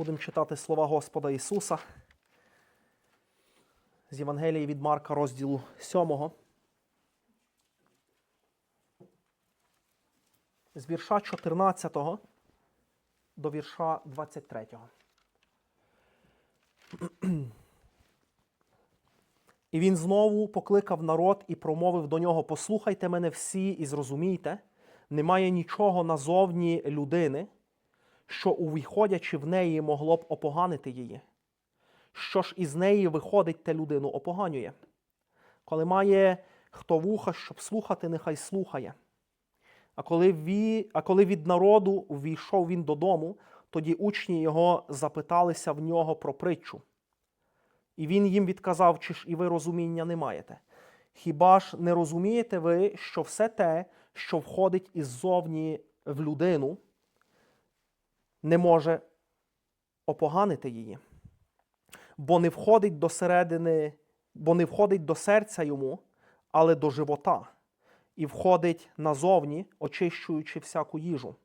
Будемо читати слова Господа Ісуса з Євангелії від Марка, розділу 7. З вірша 14 до вірша 23. І він знову покликав народ і промовив до нього: Послухайте мене всі і зрозумійте, немає нічого назовні людини, що, увіходячи в неї, могло б опоганити її. Що ж із неї виходить, те людину опоганює. Коли має хто вуха, щоб слухати, нехай слухає. А коли, ві... а коли від народу увійшов він додому, тоді учні його запиталися в нього про притчу. І він їм відказав, чи ж і ви розуміння не маєте. Хіба ж не розумієте ви, що все те, що входить іззовні в людину, не може опоганити її? Бо не входить до середини, бо не входить до серця йому, але до живота, і входить назовні, очищуючи всяку їжу.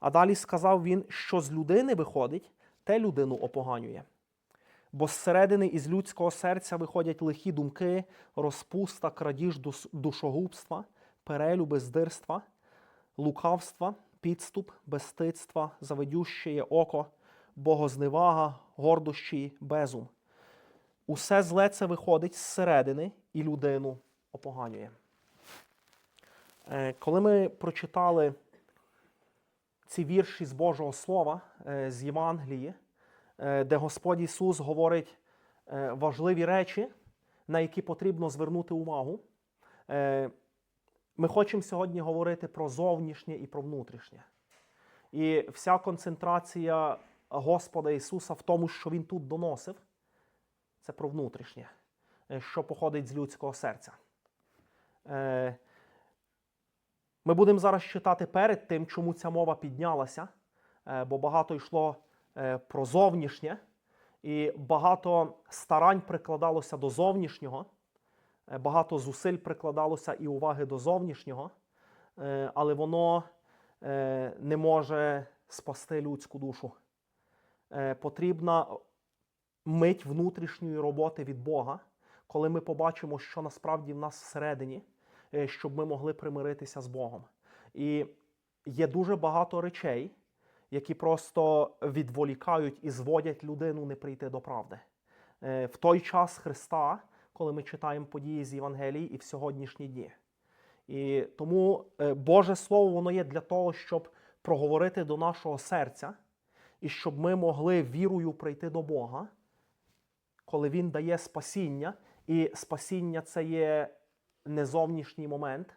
А далі сказав він, що з людини виходить, те людину опоганює. Бо зсередини із людського серця виходять лихі думки, розпуста, крадіж душогубства, перелюби, здирства, лукавства, підступ, безстидства, заведющеє око, богозневага, гордощі, безум. Усе зле це виходить зсередини і людину опоганює. Е, Коли ми прочитали ці вірші з Божого Слова, е, з Євангелії, е, де Господь Ісус говорить важливі речі, на які потрібно звернути увагу. Ми хочемо сьогодні говорити про зовнішнє і про внутрішнє. І вся концентрація Господа Ісуса в тому, що Він тут доносив, це про внутрішнє, е, що походить з людського серця. Е, Ми будемо зараз читати перед тим, чому ця мова піднялася, е, бо багато йшло про зовнішнє, і багато старань прикладалося до зовнішнього, багато зусиль прикладалося і уваги до зовнішнього, е, але воно е, не може спасти людську душу. Е, Потрібна мить внутрішньої роботи від Бога, коли ми побачимо, що насправді в нас всередині, е, щоб ми могли примиритися з Богом. І є дуже багато речей, які просто відволікають і зводять людину не прийти до правди. Е, В той час Христа, коли ми читаємо події з Євангелії і в сьогоднішні дні. І тому е, Боже Слово воно є для того, щоб проговорити до нашого серця, і щоб ми могли вірою прийти до Бога, коли Він дає спасіння, і спасіння це є не зовнішній момент,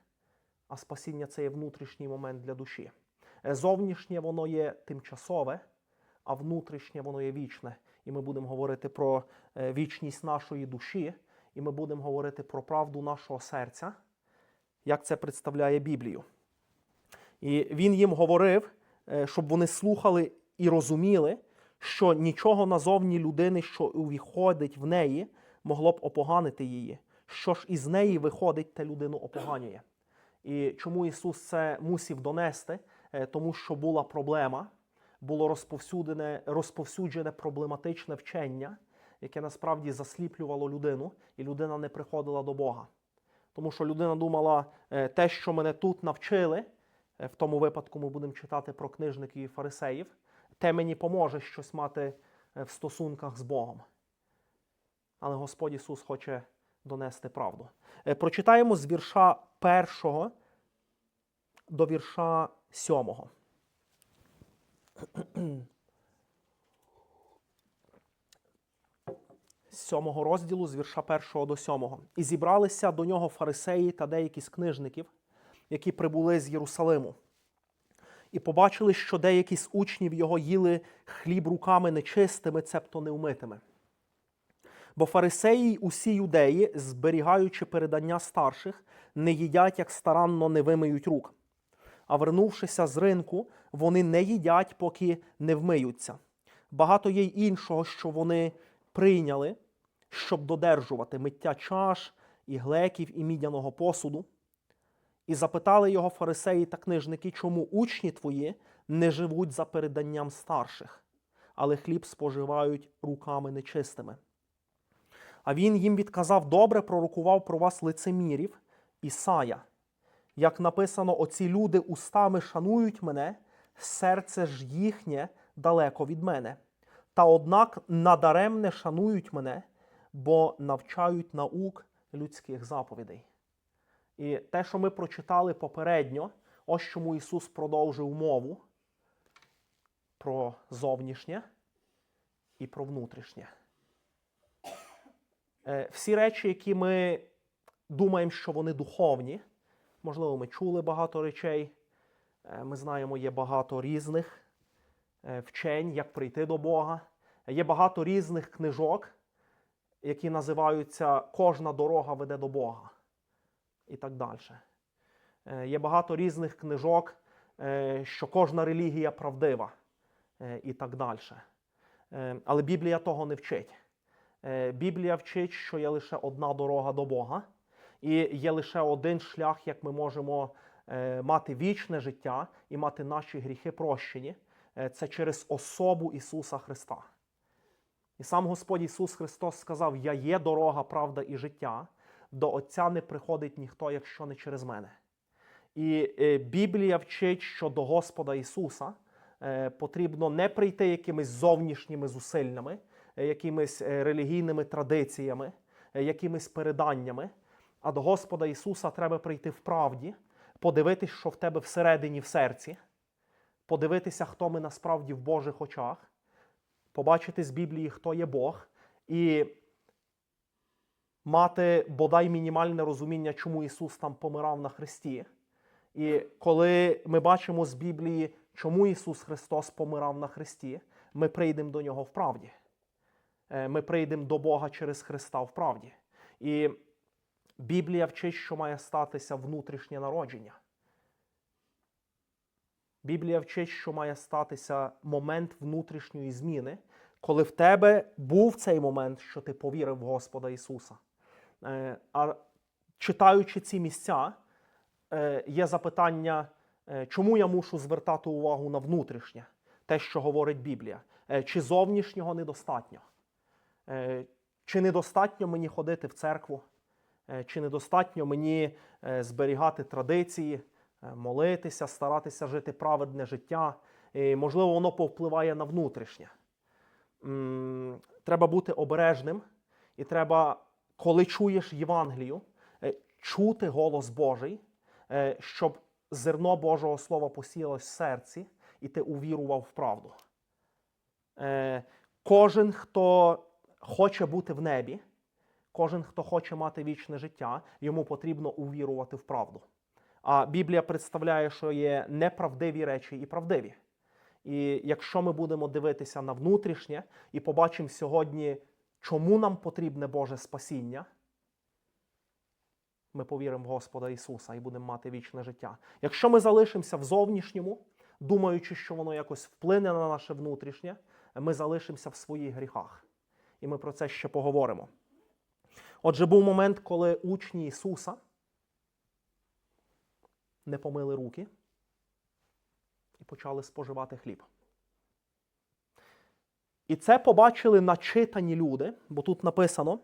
а спасіння це є внутрішній момент для душі. Е, Зовнішнє воно є тимчасове, а внутрішнє воно є вічне. І ми будемо говорити про е, вічність нашої душі, і ми будемо говорити про правду нашого серця, як це представляє Біблію. І він їм говорив, е, щоб вони слухали і розуміли, що нічого назовні людини, що увіходить в неї, могло б опоганити її. Що ж із неї виходить, те людину опоганює. І чому Ісус це мусів донести? Е, Тому що була проблема, було розповсюджене проблематичне вчення, яке насправді засліплювало людину, і людина не приходила до Бога. Тому що людина думала, е, те, що мене тут навчили, е, в тому випадку ми будемо читати про книжників і фарисеїв, те мені поможе щось мати е, в стосунках з Богом. Але Господь Ісус хоче донести правду. Прочитаємо з вірша першого до вірша сьомого. Сьомого розділу, з вірша першого до сьомого. І зібралися до нього фарисеї та деякі з книжників, які прибули з Єрусалиму. І побачили, що деякі з учнів його їли хліб руками нечистими, цебто неумитими. Бо фарисеї й усі юдеї, зберігаючи передання старших, не їдять, як старанно не вимиють рук. А вернувшися з ринку, вони не їдять, поки не вмиються. Багато є й іншого, що вони прийняли, щоб додержувати миття чаш, і глеків, і мідяного посуду. І запитали його фарисеї та книжники, чому учні твої не живуть за переданням старших. але хліб споживають руками нечистими. А він їм відказав добре, пророкував про вас лицемірів Ісая. Як написано, оці люди устами шанують мене, серце ж їхнє далеко від мене. Та однак надаремне шанують мене, бо навчають наук людських заповідей. І те, що ми прочитали попередньо, ось чому Ісус продовжив мову про зовнішнє і про внутрішнє. Е, Всі речі, які ми думаємо, що вони духовні, можливо, ми чули багато речей, е, ми знаємо, є багато різних е, вчень, як прийти до Бога. Є багато різних книжок, які називаються Кожна дорога веде до Бога і так далі. Е, Є багато різних книжок, е, що кожна релігія правдива е, і так далі. Але Біблія того не вчить. Біблія вчить, що є лише одна дорога до Бога, і є лише один шлях, як ми можемо мати вічне життя і мати наші гріхи прощені. Це через особу Ісуса Христа. І сам Господь Ісус Христос сказав: Я є дорога, правда і життя. До Отця не приходить ніхто, якщо не через мене. І е, Біблія вчить, що до Господа Ісуса е, потрібно не прийти якимись зовнішніми зусиллями, е, якимись релігійними традиціями, якимись переданнями. А до Господа Ісуса треба прийти в правді, подивитись, що в тебе всередині в серці, подивитися, хто ми насправді в Божих очах, побачити з Біблії, хто є Бог, і мати бодай мінімальне розуміння, чому Ісус там помирав на Христі. І коли ми бачимо з Біблії, чому Ісус Христос помирав на Христі, ми прийдемо до Нього в правді. Е, Ми прийдемо до Бога через Христа в правді. І Біблія вчить, що має статися внутрішнє народження. Біблія вчить, що має статися момент внутрішньої зміни, коли в тебе був цей момент, що ти повірив в Господа Ісуса. Е, А читаючи ці місця, е, є запитання, е, чому я мушу звертати увагу на внутрішнє, те, що говорить Біблія, чи зовнішнього недостатньо? Чи недостатньо мені ходити в церкву? Чи недостатньо мені зберігати традиції, молитися, старатися жити праведне життя? І, можливо, воно повпливає на внутрішнє. М, Треба бути обережним, і треба, коли чуєш Євангелію, е, чути голос Божий, е, щоб зерно Божого Слова посіялось в серці, і ти увірував в правду. Е, Кожен, хто хоче бути в небі, кожен, хто хоче мати вічне життя, йому потрібно увірувати в правду. А Біблія представляє, що є неправдиві речі і правдиві. І якщо ми будемо дивитися на внутрішнє і побачимо сьогодні, чому нам потрібне Боже спасіння, ми повіримо в Господа Ісуса і будемо мати вічне життя. Якщо ми залишимося в зовнішньому, думаючи, що воно якось вплине на наше внутрішнє, ми залишимося в своїх гріхах. І ми про це ще поговоримо. Отже, був момент, коли учні Ісуса не помили руки почали споживати хліб. І це побачили начитані люди, бо тут написано: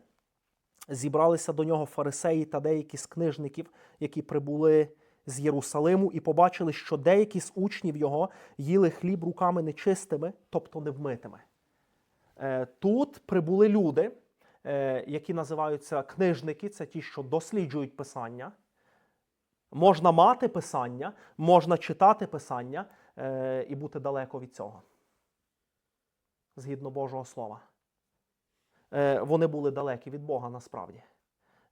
зібралися до нього фарисеї та деякі з книжників, які прибули з Єрусалиму, і побачили, що деякі з учнів його їли хліб руками нечистими, тобто невмитими. Е, Тут прибули люди, е, які називаються книжники, це ті, що досліджують писання. Можна мати писання, можна читати писання е, і бути далеко від цього. Згідно Божого Слова. Е, вони були далекі від Бога насправді,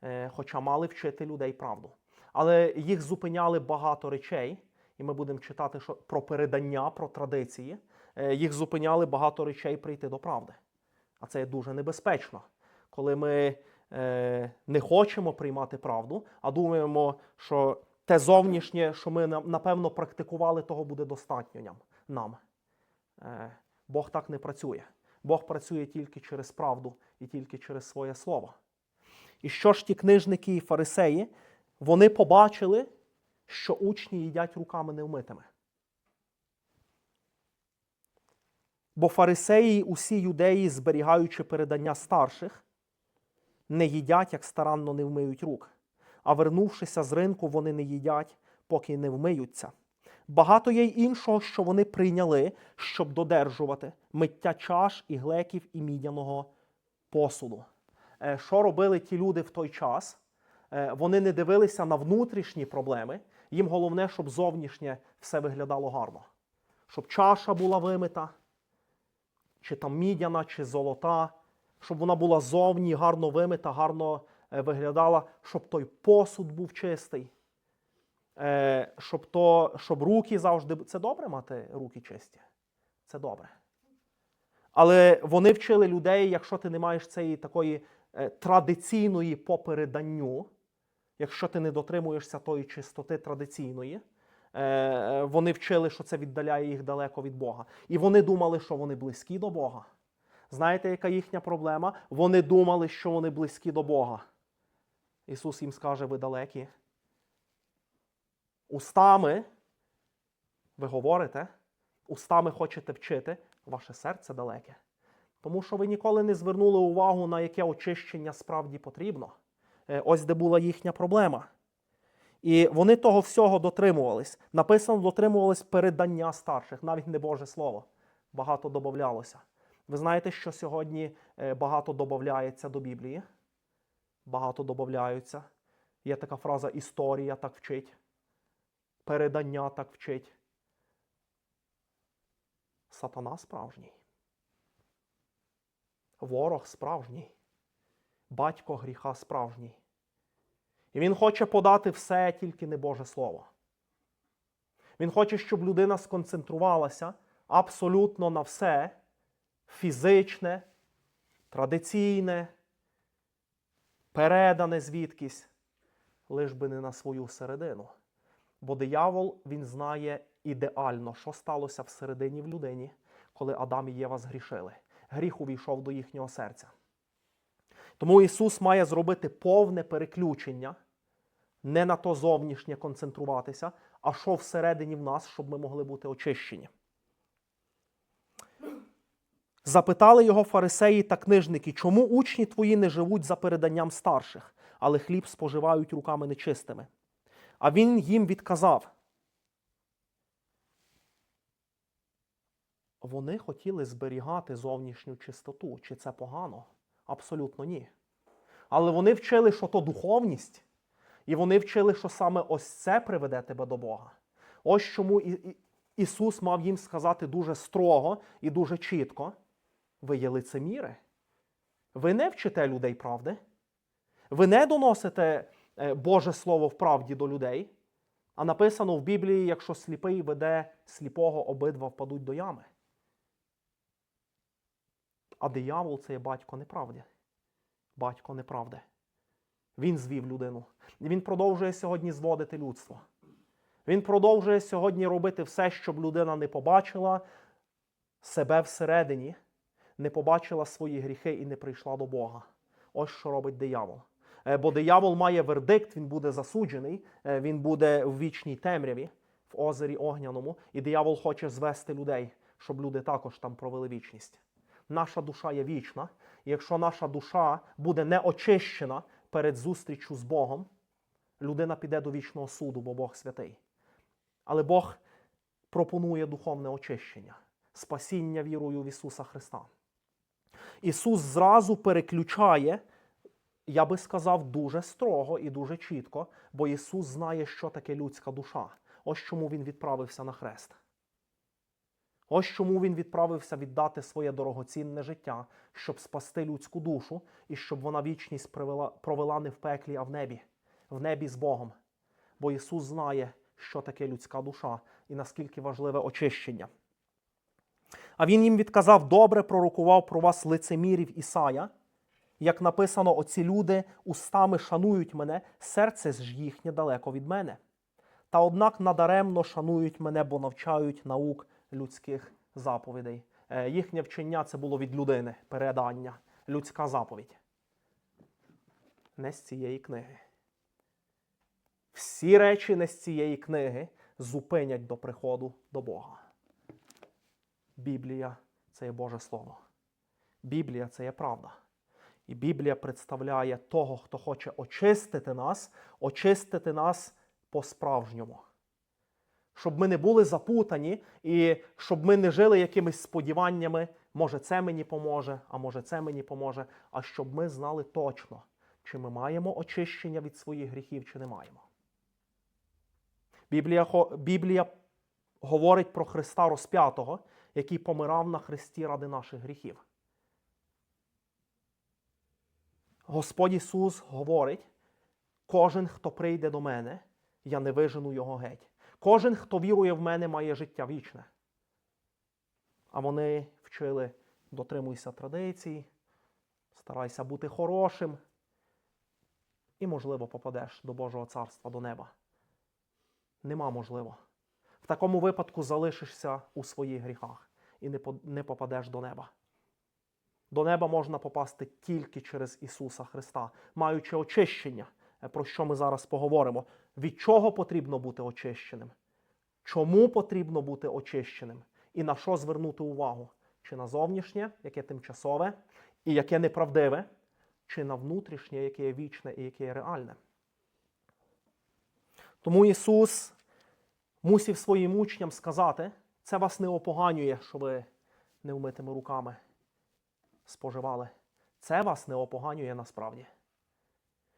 е, хоча мали вчити людей правду. Але їх зупиняли багато речей, і ми будемо читати що, про передання, про традиції. Їх зупиняли багато речей прийти до правди. А це є дуже небезпечно, коли ми не хочемо приймати правду, а думаємо, що те зовнішнє, що ми напевно практикували, того буде достатньо нам. Е, Бог так не працює. Бог працює тільки через правду і тільки через своє слово. І що ж ті книжники і фарисеї, вони побачили, що учні їдять руками невмитими. Бо фарисеї усі юдеї, зберігаючи передання старших, не їдять, як старанно не вмиють рук. А вернувшися з ринку, вони не їдять, поки не вмиються. Багато є й іншого, що вони прийняли, щоб додержувати миття чаш і глеків і мідяного посуду. Е, Що робили ті люди в той час? Е, Вони не дивилися на внутрішні проблеми. Їм головне, щоб зовнішнє все виглядало гарно. Щоб чаша була вимита, чи там мідяна, чи золота, щоб вона була зовні гарно вимита, гарно виглядала, щоб той посуд був чистий. Е, щоб, то, щоб руки завжди. Це добре мати руки чисті. Це добре. Але вони вчили людей, якщо ти не маєш цієї такої е, традиційної по переданню, якщо ти не дотримуєшся тої чистоти традиційної, е, вони вчили, що це віддаляє їх далеко від Бога. І вони думали, що вони близькі до Бога. Знаєте, яка їхня проблема? Вони думали, що вони близькі до Бога. Ісус їм скаже, ви далекі. Устами ви говорите, устами хочете вчити, ваше серце далеке. Тому що ви ніколи не звернули увагу, на яке очищення справді потрібно. Е, Ось де була їхня проблема. І вони того всього дотримувались. Написано, дотримувались передання старших, навіть не Боже Слово. Багато додавалося. Ви знаєте, що сьогодні е, багато додається до Біблії? Багато додаються. Є така фраза історія так вчить, передання так вчить. Сатана справжній. Ворог справжній. Батько гріха справжній. І він хоче подати все, тільки не Боже Слово. Він хоче, щоб людина сконцентрувалася абсолютно на все фізичне, традиційне, передане звідкись, лиш би не на свою середину. Бо диявол він знає ідеально, що сталося всередині в людині, коли Адам і Єва згрішили. Гріх увійшов до їхнього серця. Тому Ісус має зробити повне переключення, не на то зовнішнє концентруватися, а що всередині в нас, щоб ми могли бути очищені. Запитали його фарисеї та книжники, чому учні твої не живуть за переданням старших, але хліб споживають руками нечистими. А він їм відказав. Вони хотіли зберігати зовнішню чистоту. Чи це погано? Абсолютно ні. Але вони вчили, що то духовність, і вони вчили, що саме ось це приведе тебе до Бога. Ось чому Ісус мав їм сказати дуже строго і дуже чітко: ви є лицеміри. Ви не вчите людей правди. Ви не доносите е, Боже Слово в правді до людей. А написано в Біблії, якщо сліпий веде сліпого, обидва впадуть до ями. А диявол це є батько неправди. Батько неправди. Він звів людину. Він продовжує сьогодні зводити людство. Він продовжує сьогодні робити все, щоб людина не побачила себе всередині, не побачила свої гріхи і не прийшла до Бога. Ось що робить диявол. Е, Бо диявол має вердикт, він буде засуджений, е, він буде в вічній темряві, в озері Огняному, і диявол хоче звести людей, щоб люди також там провели вічність. Наша душа є вічна, і якщо наша душа буде не очищена перед зустрічю з Богом, людина піде до вічного суду, бо Бог святий. Але Бог пропонує духовне очищення, спасіння вірою в Ісуса Христа. Ісус зразу переключає, я би сказав, дуже строго і дуже чітко, бо Ісус знає, що таке людська душа. Ось чому Він відправився на хрест. Ось чому він відправився віддати своє дорогоцінне життя, щоб спасти людську душу і щоб вона вічність провела, провела не в пеклі, а в небі, в небі з Богом. Бо Ісус знає, що таке людська душа і наскільки важливе очищення. А він їм відказав: добре пророкував про вас лицемірів Ісая. Як написано, оці люди устами шанують мене, серце ж їхнє далеко від мене. Та однак надаремно шанують мене, бо навчають наук людських заповідей. Е, Їхнє вчення це було від людини, передання, людська заповідь. Не з цієї книги. Всі речі не з цієї книги зупинять до приходу до Бога. Біблія це є Боже Слово. Біблія це є правда. І Біблія представляє того, хто хоче очистити нас, очистити нас по-справжньому. Щоб ми не були запутані і щоб ми не жили якимись сподіваннями, може це мені поможе, а може це мені поможе, а щоб ми знали точно, чи ми маємо очищення від своїх гріхів, чи не маємо. Біблія, Біблія говорить про Христа розп'ятого, який помирав на Христі ради наших гріхів. Господь Ісус говорить: кожен, хто прийде до мене, я не вижену його геть. Кожен, хто вірує в мене, має життя вічне. А вони вчили дотримуйся традицій, старайся бути хорошим, і, можливо, попадеш до Божого царства, до неба. Нема можливо. В такому випадку залишишся у своїх гріхах і не попадеш до неба. До неба можна попасти тільки через Ісуса Христа, маючи очищення, е, про що ми зараз поговоримо. Від чого потрібно бути очищеним? Чому потрібно бути очищеним? І на що звернути увагу? Чи на зовнішнє, яке тимчасове і яке неправдиве, чи на внутрішнє, яке вічне і яке реальне? Тому Ісус мусив своїм учням сказати: це вас не опоганює, що ви невмитими руками споживали. Це вас не опоганює насправді.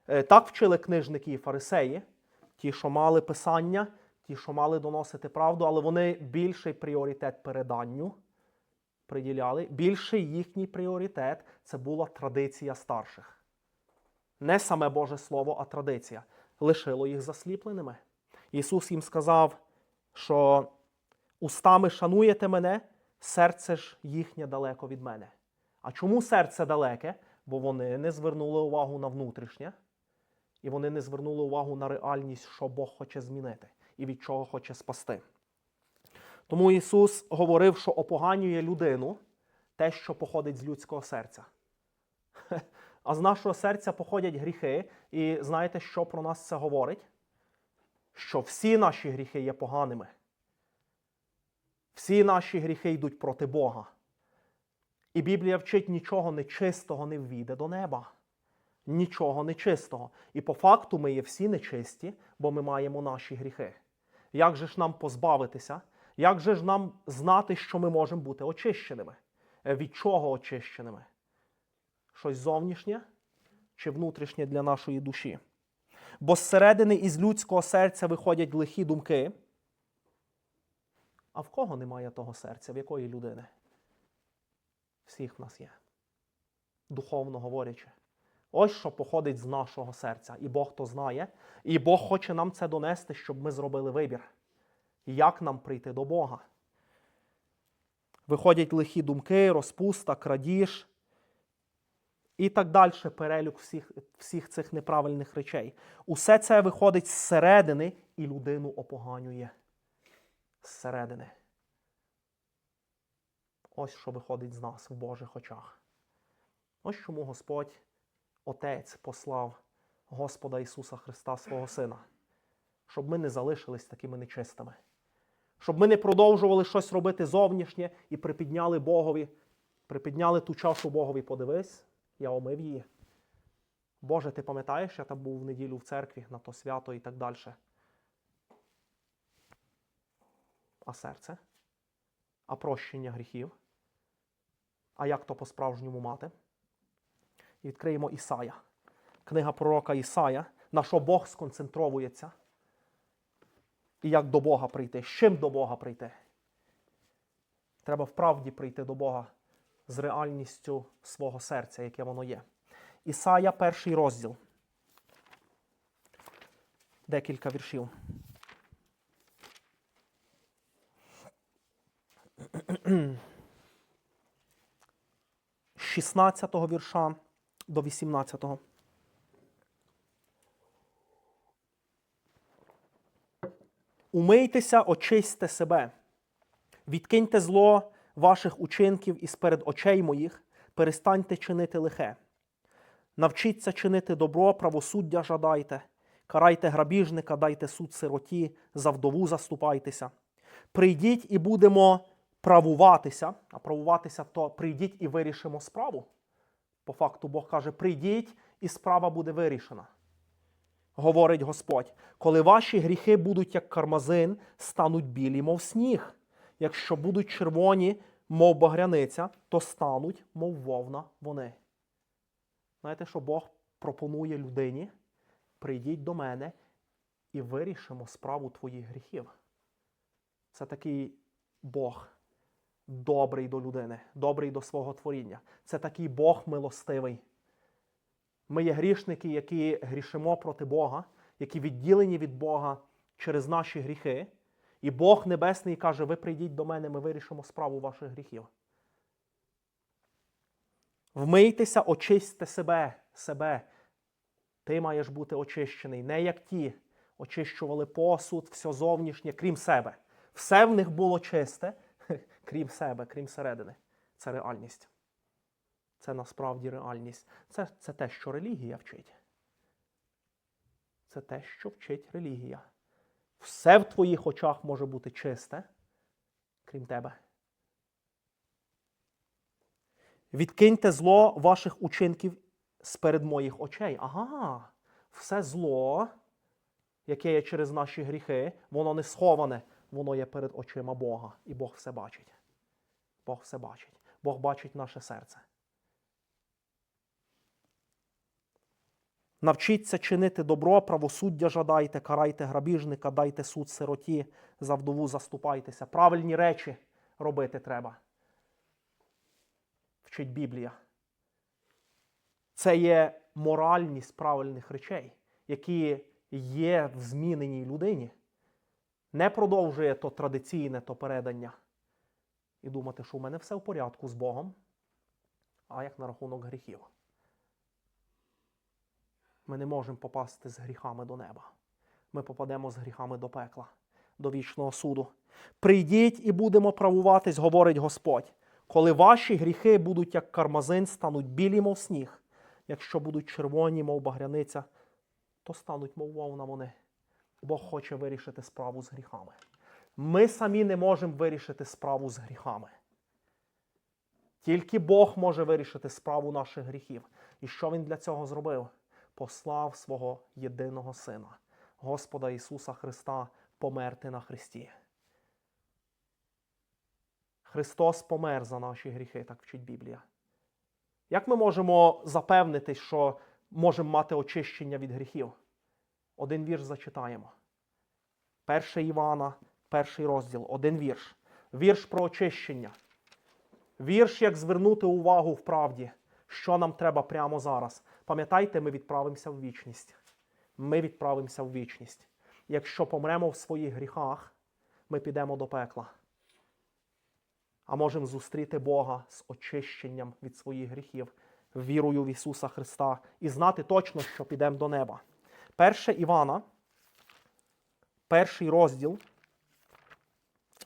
Е, Так вчили книжники і фарисеї, ті, що мали писання, ті, що мали доносити правду, але вони більший пріоритет переданню приділяли. Більший їхній пріоритет це була традиція старших. Не саме Боже Слово, а традиція. Лишило їх засліпленими. Ісус їм сказав, що устами шануєте мене, серце ж їхнє далеко від мене. А чому серце далеке? Бо вони не звернули увагу на внутрішнє, і вони не звернули увагу на реальність, що Бог хоче змінити і від чого хоче спасти. Тому Ісус говорив, що опоганює людину те, що походить з людського серця. А з нашого серця походять гріхи, і знаєте, що про нас це говорить? Що всі наші гріхи є поганими. Всі наші гріхи йдуть проти Бога. І Біблія вчить нічого нечистого не ввійде до неба. Нічого нечистого. І по факту ми є всі нечисті, бо ми маємо наші гріхи. Як же ж нам позбавитися? Як же ж нам знати, що ми можемо бути очищеними? Е, Від чого очищеними? Щось зовнішнє чи внутрішнє для нашої душі? Бо зсередини із людського серця виходять лихі думки. А в кого немає того серця? В якої людини? Всіх в нас є. Духовно говорячи. Ось що походить з нашого серця. І Бог то знає. І Бог хоче нам це донести, щоб ми зробили вибір. Як нам прийти до Бога? Виходять лихі думки, розпуста, крадіж і так далі. Перелік всіх, всіх цих неправильних речей. Усе це виходить зсередини і людину опоганює. Зсередини. Ось що виходить з нас в Божих очах. Ось чому Господь, Отець, послав Господа Ісуса Христа, свого Сина, щоб ми не залишились такими нечистими, щоб ми не продовжували щось робити зовнішнє і припідняли Богові, припідняли ту чашу Богові, подивись, я омив її. Боже, ти пам'ятаєш, я там був в неділю в церкві на то свято і так далі. А серце? А прощення гріхів? А як то по-справжньому мати? І відкриємо Ісая. Книга пророка Ісая, на що Бог сконцентровується. І як до Бога прийти? З чим до Бога прийти? Треба вправді прийти до Бога з реальністю свого серця, яке воно є. Ісая, перший розділ. Декілька віршів. 16 вірша до 18. Умийтеся, очисьте себе, відкиньте зло ваших учинків із перед очей моїх, перестаньте чинити лихе. Навчіться чинити добро, правосуддя жадайте, карайте грабіжника, дайте суд сироті, за вдову заступайтеся. Прийдіть і будемо правуватися, а правуватися то прийдіть і вирішимо справу. По факту Бог каже: прийдіть, і справа буде вирішена. Говорить Господь, коли ваші гріхи будуть як кармазин, стануть білі, мов сніг. Якщо будуть червоні, мов багряниця, то стануть, мов вовна вони. Знаєте, що Бог пропонує людині? Прийдіть до мене і вирішимо справу твоїх гріхів. Це такий Бог добрий до людини, добрий до свого творіння. Це такий Бог милостивий. Ми є грішники, які грішимо проти Бога, які відділені від Бога через наші гріхи. І Бог Небесний каже: ви прийдіть до мене, ми вирішимо справу ваших гріхів. Вмийтеся, очистьте себе, себе. Ти маєш бути очищений, не як ті очищували посуд, все зовнішнє, крім себе. Все в них було чисте, крім себе, крім середини. Це реальність. Це насправді реальність. Це, це те, що релігія вчить. Це те, що вчить релігія. Все в твоїх очах може бути чисте, крім тебе. Відкиньте зло ваших учинків сперед моїх очей. Ага, все зло, яке є через наші гріхи, воно не сховане, воно є перед очима Бога. І Бог все бачить. Бог все бачить. Бог бачить наше серце. Навчіться чинити добро, правосуддя жадайте, карайте грабіжника, дайте суд сироті, за вдову заступайтеся. Правильні речі робити треба. Вчить Біблія. Це є моральність правильних речей, які є в зміненій людині. Не продовжує то традиційне то передання і думати, що у мене все в порядку з Богом, а як на рахунок гріхів. Ми не можемо попасти з гріхами до неба. Ми попадемо з гріхами до пекла, до вічного суду. Прийдіть і будемо правуватись, говорить Господь. Коли ваші гріхи будуть як кармазин, стануть білі, мов сніг. Якщо будуть червоні, мов багряниця, то стануть, мов вовна вони. Бог хоче вирішити справу з гріхами. Ми самі не можемо вирішити справу з гріхами. Тільки Бог може вирішити справу наших гріхів. І що Він для цього зробив? Послав свого єдиного Сина, Господа Ісуса Христа, померти на Христі. Христос помер за наші гріхи, так вчить Біблія. Як ми можемо запевнитись, що можемо мати очищення від гріхів? Один вірш зачитаємо. 1 Івана, перший розділ, один вірш. Вірш про очищення. Вірш, як звернути увагу в правді, що нам треба прямо зараз. Пам'ятайте, ми відправимося в вічність. Ми відправимося в вічність. Якщо помремо в своїх гріхах, ми підемо до пекла. А можемо зустріти Бога з очищенням від своїх гріхів, вірою в Ісуса Христа і знати точно, що підемо до неба. Перше Івана, перший розділ,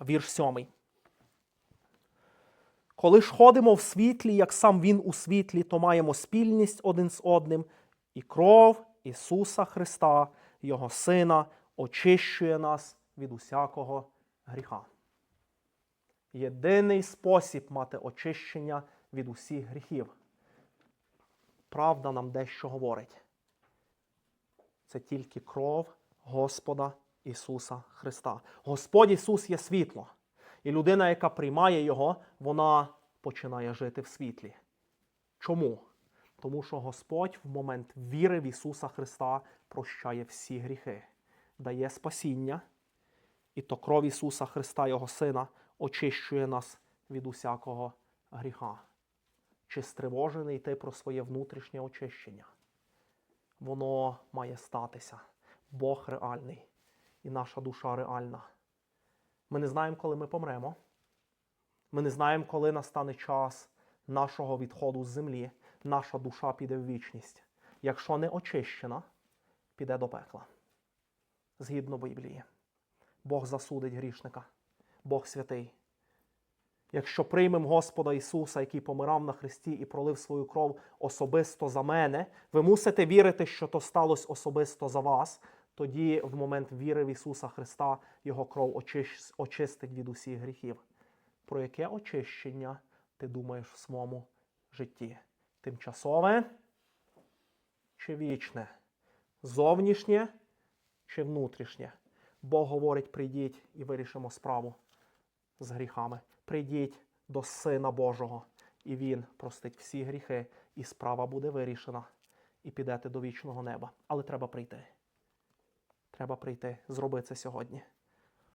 вірш сьомий. Коли ж ходимо в світлі, як сам Він у світлі, то маємо спільність один з одним, і кров Ісуса Христа, Його Сина, очищує нас від усякого гріха. Єдиний спосіб мати очищення від усіх гріхів. Правда нам дещо говорить. Це тільки кров Господа Ісуса Христа. Господь Ісус є світло. І людина, яка приймає Його, вона починає жити в світлі. Чому? Тому що Господь в момент віри в Ісуса Христа прощає всі гріхи, дає спасіння, і то кров Ісуса Христа, Його Сина, очищує нас від усякого гріха. Чи стривожений ти про своє внутрішнє очищення? Воно має статися. Бог реальний і наша душа реальна. Ми не знаємо, коли ми помремо. Ми не знаємо, коли настане час нашого відходу з землі. Наша душа піде в вічність. Якщо не очищена, піде до пекла. Згідно Біблії. Бог засудить грішника. Бог святий. Якщо приймемо Господа Ісуса, який помирав на Христі і пролив свою кров особисто за мене, ви мусите вірити, що то сталося особисто за вас. Тоді, в момент віри в Ісуса Христа, Його кров очистить від усіх гріхів. про яке очищення ти думаєш в своєму житті? Тимчасове чи вічне? Зовнішнє чи внутрішнє? Бог говорить: прийдіть і вирішимо справу з гріхами. Прийдіть до Сина Божого, і Він простить всі гріхи, і справа буде вирішена, і підете до вічного неба. Але треба прийти. Треба прийти. Зроби це сьогодні.